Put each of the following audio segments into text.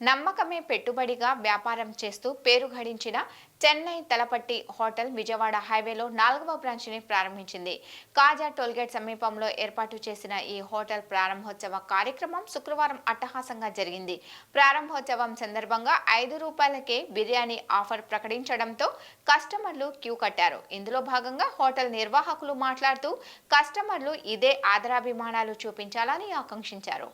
నమ్మకమే పెట్టుబడిగా వ్యాపారం చేస్తూ పేరు గడించిన చెన్నై తలపట్టి హోటల్ విజయవాడ హైవేలో నాలుగవ బ్రాంచ్ని ప్రారంభించింది. కాజా టోల్గేట్ సమీపంలో ఏర్పాటు చేసిన ఈ హోటల్ ప్రారంభోత్సవ కార్యక్రమం శుక్రవారం అట్టహాసంగా జరిగింది. ప్రారంభోత్సవం సందర్భంగా ఐదు రూపాయలకే బిర్యానీ ఆఫర్ ప్రకటించడంతో కస్టమర్లు క్యూ కట్టారు. ఇందులో భాగంగా హోటల్ నిర్వాహకులు మాట్లాడుతూ కస్టమర్లు ఇదే ఆదరాభిమానాలు చూపించాలని ఆకాంక్షించారు.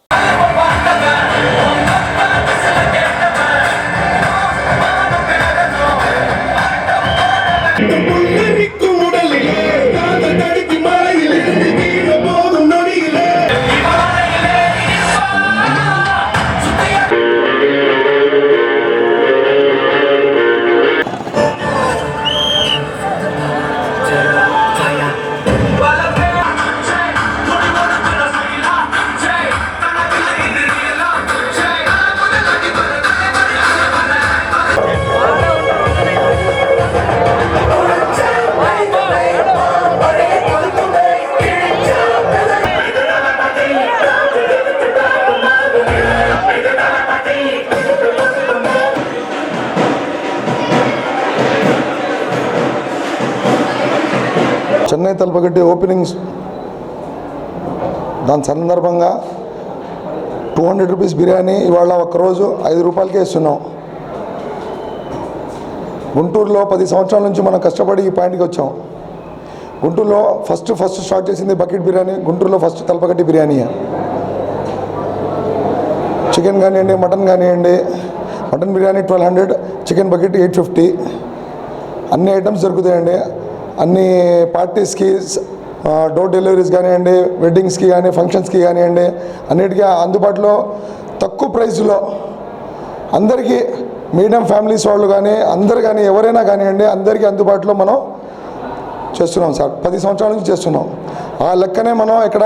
చెన్నై తలపగట్టి ఓపెనింగ్స్. దాని సందర్భంగా టూ హండ్రెడ్ రూపీస్ బిర్యానీ ఇవాళ ఒక్కరోజు ఐదు రూపాయలకే ఇస్తున్నాం. గుంటూరులో పది సంవత్సరాల నుంచి మనం కష్టపడి ఈ పాయింట్కి వచ్చాం. గుంటూరులో ఫస్ట్ ఫస్ట్ స్టార్ట్ చేసింది బకెట్ బిర్యానీ గుంటూరులో ఫస్ట్ తలపగట్టి బిర్యానీ. చికెన్ కానివ్వండి మటన్ కానివ్వండి mutton biryani twelve hundred chicken bucket eight fifty. అన్ని ఐటమ్స్ దొరుకుతాయండి. అన్ని పార్టీస్కి డోర్ డెలివరీస్ కానివ్వండి వెడ్డింగ్స్కి కానీ ఫంక్షన్స్కి కానివ్వండి అన్నిటికీ అందుబాటులో తక్కువ ప్రైస్లో అందరికీ మీడియం ఫ్యామిలీస్ వాళ్ళు కానీ అందరు కానీ ఎవరైనా కానివ్వండి అందరికీ అందుబాటులో మనం చేస్తున్నాం సార్. పది సంవత్సరాల నుంచి చేస్తున్నాం. ఆ లెక్కనే మనం ఇక్కడ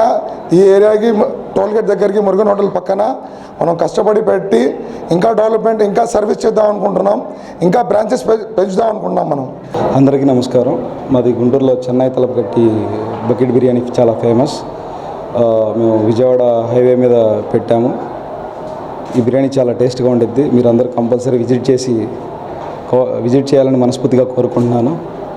ఈ ఏరియాకి టోల్గేట్ దగ్గరికి మురుగన్ హోటల్ పక్కన మనం కష్టపడి పెట్టి ఇంకా డెవలప్మెంట్ ఇంకా సర్వీస్ చేద్దాం అనుకుంటున్నాం ఇంకా బ్రాంచెస్ పెంచుదాం అనుకుంటున్నాం మనం. అందరికీ నమస్కారం. మాది గుంటూరులో చెన్నై తలపకట్టి బకెట్ బిర్యానీ చాలా ఫేమస్. మేము విజయవాడ హైవే మీద పెట్టాము. ఈ బిర్యానీ చాలా టేస్ట్గా ఉండిద్ది. మీరు అందరూ కంపల్సరీ విజిట్ చేసి కో- విజిట్ చేయాలని మనస్ఫూర్తిగా కోరుకుంటున్నాను.